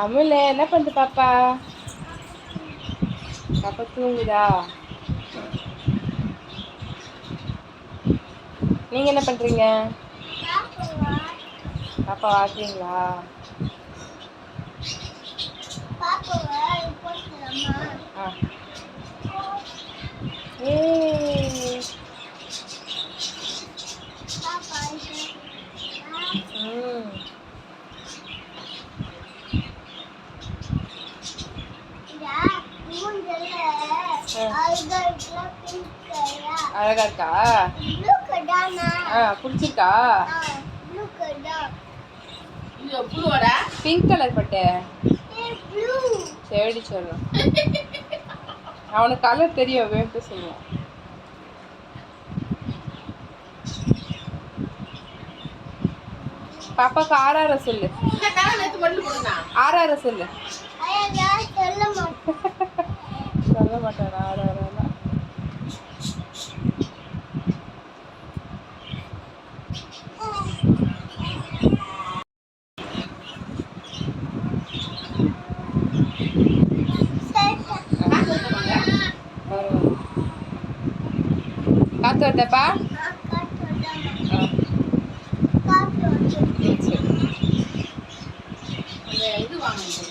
அமுல என்ன பண்ணுது பாப்பா பாப்பா தூங்குதா நீங்க என்ன பண்றீங்க பாப்பா வாக்குறீங்களா ஆ அழகா இருக்கா? ஆ பிடிச்சிருக்கா? பிங்க் கலர் பட்டு. சரி சொல்லும் அவனுக்கு கலர் தெரியும் வேண்டு சொல்லுவான்? பாப்பாக்கு ஆறார சொல்லு. ஆறார சொல்லு. சொல்ல மாட்டான் காத்து வந்தப்பா இது வாங்க